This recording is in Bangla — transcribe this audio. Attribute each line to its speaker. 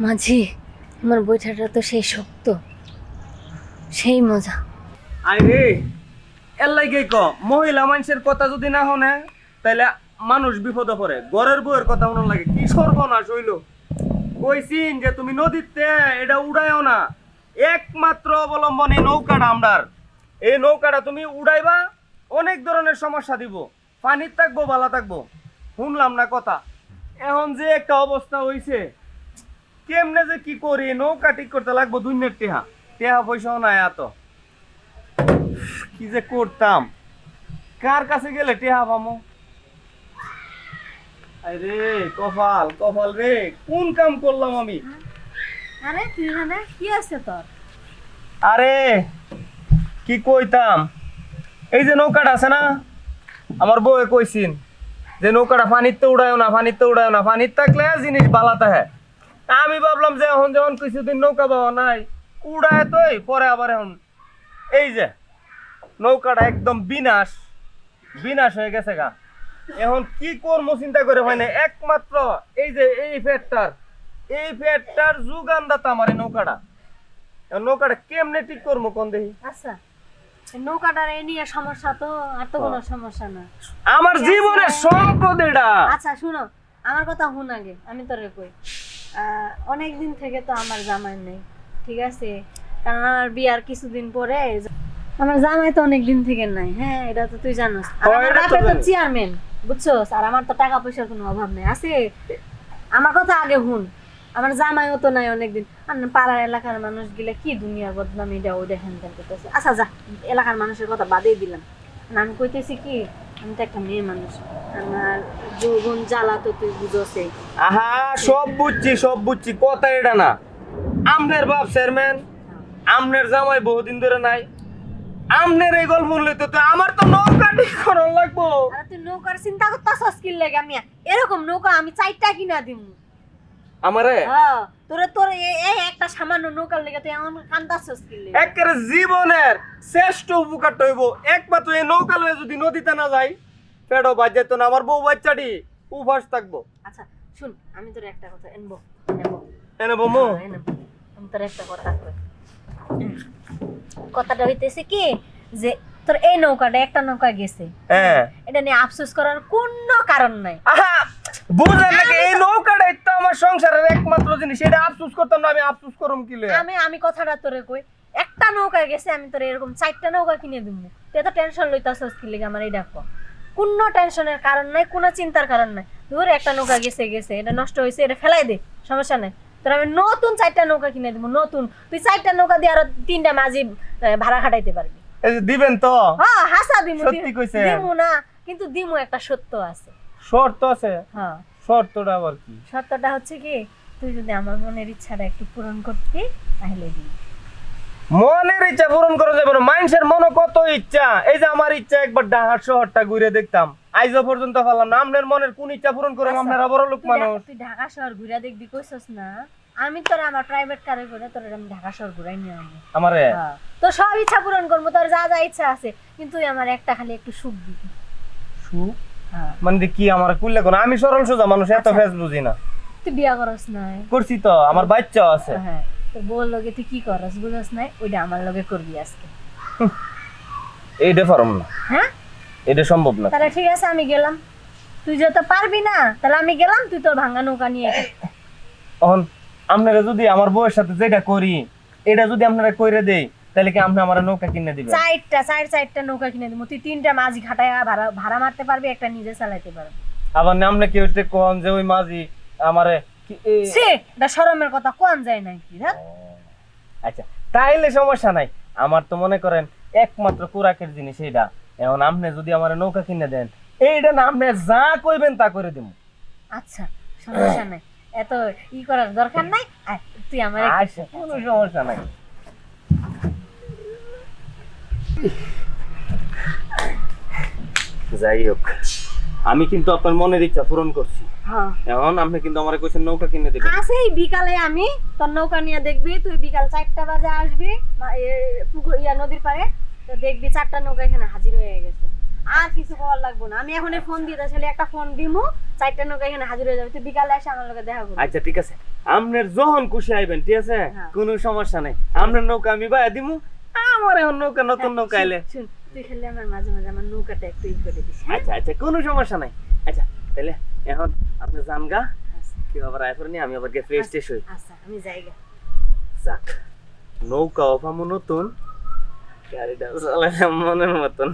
Speaker 1: মাঝি আমার বৈঠাটা তো সেই শক্ত। সেই মজা।
Speaker 2: আরে, এর লাগে ক, মহিলা মানুষের কথা যদি না শোনে তাহলে মানুষ বিপদে পড়ে। ঘরের বউয়ের কথা শোনার লাগে, কি সর্বনাশ হইল। কইছিন যে তুমি নদীতে এটা উড়াইও না। একমাত্র অবলম্বন এই নৌকাটা আমরার। এই নৌকাটা তুমি উড়াইবা, অনেক ধরনের সমস্যা দিব। পানির থাকব, বালা থাকব। শুনলাম না কথা। এখন যে একটা অবস্থা হইছে কেমনে যে কি করি? নৌকা ঠিক করতে লাগবো দুনিয়ার টেহা। টেহা পয়সাও নাই এত। কি যে করতাম? কার কাছে গেলে টেহা পামো? আরে কপাল কপাল রে কোন কাম করলাম আমি?
Speaker 1: আরে তুই এখানে কি আছে তোর?
Speaker 2: আরে কি কইতাম? এই যে নৌকাটা আছে না? আমার বউয়ে কইছিন যে নৌকাটা পানিতে উড়ায়ও না পানিতে উড়ায়ও না পানির থাকলে জিনিস বালাতে হ্যাঁ। আমি ভাবলাম যে এখন যখন কিছুদিন নৌকা পাওয়া নাই উড়ায় তোই পরে আবার এখন। এই যে নৌকাটা একদম বিনাশ বিনাশ হয়ে গেছে গা। এখন কি করব চিন্তা করে হয় না একমাত্র এই যে এই ফ্যাটটার এই ফ্যাটটার যুগানদাতা আমার এই নৌকাটা। নৌকাটা কেমনে ঠিক করব কোন দেখি?
Speaker 1: আচ্ছা নৌকাটার এই নিয়ে সমস্যা তো আর তো কোনো সমস্যা না।
Speaker 2: আমার জীবনের সম্পদ এটা।
Speaker 1: আচ্ছা শুনো আমার কথা শুন আগে আমি তোরে কই। অনেক দিন থেকে তো আমার জামাই নেই ঠিক আছে? কারণ আমার বিয়ার কিছুদিন পরে আমার জামাই তো অনেক দিন থেকে নাই হ্যাঁ এটা তো তুই জানোস। আমার বাপে তো চেয়ারম্যান বুঝছোস? আর আমার তো টাকা পয়সার কোনো অভাব নেই আছে? আমার কথা আগে হুন আমার জামাইও তো নাই অনেকদিন। আর পাড়ার এলাকার মানুষ গিলে কি দুনিয়ার বদনামি এটা ওইটা হ্যান করতেছে আচ্ছা যা এলাকার মানুষের কথা বাদেই দিলাম। আমি কইতেছি কি আমি তো একটা মেয়ে মানুষ। আমার যৌবন জ্বালা তো তুই
Speaker 2: আহা সব বুঝছি সব বুঝছি কথা এটা না। আমনের বাপ চেয়ারম্যান আমনের জামাই বহুদিন ধরে নাই। আমনের এই গল্প তো আমার তো নৌকা ঠিক করার লাগবো।
Speaker 1: আর তুই নৌকার চিন্তা করতেছস কি লাগে? আমি এরকম নৌকা আমি চারটা কিনা দিমু।
Speaker 2: আমারে?
Speaker 1: তোরে তোর এই একটা সামান্য নৌকার লেগে তুই আমার কান্দাছস কি
Speaker 2: একেবারে জীবনের শ্রেষ্ঠ উপকার হইব একমাত্র এই নৌকা লয়ে যদি নদীতে না যাই পেড়ো বাজ যেত না আমার বউ বাচ্চাটি উপাস থাকব।
Speaker 1: আচ্ছা শুন আমি তোর একটা কথা এনবো নেব
Speaker 2: এনে বমু
Speaker 1: হ্যাঁ, আমি তোর একটা কথা কথাটা হইতেছে কি যে তোর এই নৌকাটা একটা নৌকা গেছে।
Speaker 2: হ্যাঁ।
Speaker 1: এটা নিয়ে আফসোস করার কোনো কারণ নাই।
Speaker 2: আহা বুঝলেন নাকি? আমার সংসারের একমাত্র জিনিস এটা আফসোস করতাম না আমি আফসোস করুম কি
Speaker 1: আমি আমি কথাটা তোরে কই একটা নৌকা গেছে আমি তোরে এরকম চারটা নৌকা কিনে দিব তুই এত টেনশন লইতাছস কি লেগে আমার এই ডাকো কোনো টেনশনের কারণ নাই কোনো চিন্তার কারণ নাই। ধর একটা নৌকা গেছে গেছে এটা নষ্ট হয়েছে এটা ফেলাই দে সমস্যা নাই। তোর আমি নতুন চারটা নৌকা কিনে দিব নতুন। তুই চারটা নৌকা দিয়ে আরও তিনটা মাঝি ভাড়া খাটাইতে পারবি।
Speaker 2: এই যে দিবেন তো?
Speaker 1: হ্যাঁ হাসা দিমু
Speaker 2: সত্যি কইছেন?
Speaker 1: দিমু না কিন্তু দিমু একটা সত্য আছে।
Speaker 2: শর্ত আছে?
Speaker 1: হ্যাঁ।
Speaker 2: শর্তটা আবার কি?
Speaker 1: সত্যটা হচ্ছে কি তুই যদি আমার মনের ইচ্ছাটা একটু পূরণ করতি তাহলে দিই
Speaker 2: মনের ইচ্ছা পূরণ করা যাবে না। মানুষের মনে কত ইচ্ছা? এই যে আমার ইচ্ছা একবার ডাহার শহরটা ঘুরে দেখতাম। আইজও পর্যন্ত পারলাম না। আপনার মনের কোন ইচ্ছা পূরণ করুন?
Speaker 1: আচ্ছা,
Speaker 2: আপনারা বড় লোক মানুষ।
Speaker 1: তুই ঢাকা শহর ঘুরে দেখবি কইছস না? আমি তোর আমার প্রাইভেট কারে করে তোর আমি ঢাকা শহর ঘুরাই নিয়ে আনব
Speaker 2: আমারে?
Speaker 1: হ্যাঁ। তো সব ইচ্ছা পূরণ করব তোর যা যা ইচ্ছা আছে। কিন্তু আমার একটা খালি একটু সুখ দিবি।
Speaker 2: সুখ?
Speaker 1: হ্যাঁ।
Speaker 2: মানে কি আমার কুললে কোন? আমি সরল সোজা মানুষ এত
Speaker 1: আচ্ছা।
Speaker 2: ফেস বুঝি না।
Speaker 1: তুই বিয়া করস নাই।
Speaker 2: করছি তো আমার বাচ্চাও আছে।
Speaker 1: হ্যাঁ তোর বউর লগে তুই কি করস বুঝস নাই? ওইটা আমার লগে করবি আজকে।
Speaker 2: এইটা পারম না।
Speaker 1: হ্যাঁ?
Speaker 2: এটা সম্ভব না।
Speaker 1: তাহলে ঠিক আছে আমি গেলাম। তুই যত পারবি না তাহলে আমি গেলাম তুই তোর ভাঙা নৌকা নিয়ে।
Speaker 2: এখন আপনারা যদি আমার বউয়ের সাথে যেটা করি এটা যদি আপনারা কইরে দেই তাহলে কি আপনি আমার নৌকা কিনে দিবেন?
Speaker 1: চারটা চার চারটা নৌকা কিনে দিব। তুই তিনটা মাঝি ঘাটায় ভাড়া ভাড়া মারতে পারবি একটা নিজে চালাইতে পারবি।
Speaker 2: আবার নামলে কেউ একটু কন যে ওই মাঝি আমারে
Speaker 1: সে এটা শরমের কথা কোন যায় নাকি হ্যাঁ?
Speaker 2: আচ্ছা তাইলে সমস্যা নাই। আমার তো মনে করেন একমাত্র কোরাকের জিনিস এইটা এখন আপনি যদি আমার নৌকা কিনে দেন এইটা না আপনি যা কইবেন তা করে দিব
Speaker 1: আচ্ছা সমস্যা নাই। এত ই করার দরকার নাই। তুই আমার
Speaker 2: কোনো সমস্যা নাই। যাই হোক আমি কিন্তু আপনার মনের ইচ্ছা পূরণ করছি।
Speaker 1: হ্যাঁ।
Speaker 2: এখন আপনি কিন্তু আমার কইছেন নৌকা কিনে দিবেন।
Speaker 1: আছে বিকালে আমি তোর নৌকা নিয়ে দেখবি তুই বিকাল চারটা বাজে আসবি ইয়া নদীর পাড়ে তো দেখবি চারটা নৌকা এখানে হাজির হয়ে গেছে। আর কিছু করার লাগবে না আমি এখন ফোন দিয়ে একটা ফোন দিমু চারটা নৌকা এখানে হাজির হয়ে যাবে তুই বিকালে এসে আমার লগে দেখা করবি।
Speaker 2: আচ্ছা ঠিক আছে। আপনার যখন খুশি আইবেন ঠিক আছে?
Speaker 1: হ্যাঁ।
Speaker 2: কোনো সমস্যা নাই। আপনার নৌকা আমি বাইয়া দিমু আমার এখন নৌকা নতুন নৌকা এলে।
Speaker 1: তুই খেলে আমার মাঝে মাঝে আমার নৌকাটা একটু ই করে দিস হ্যাঁ?
Speaker 2: আচ্ছা আচ্ছা কোনো সমস্যা নাই। আচ্ছা তাহলে এখন আপনি যান গা।
Speaker 1: আচ্ছা,
Speaker 2: কি আবার আয় নি আমি আবার গিয়ে ফ্রেশ টেশ হই।
Speaker 1: আচ্ছা আমি যাইগা
Speaker 2: যাক নৌকা পামু নতুন গাড়িটা চালাইলাম মনের মতন।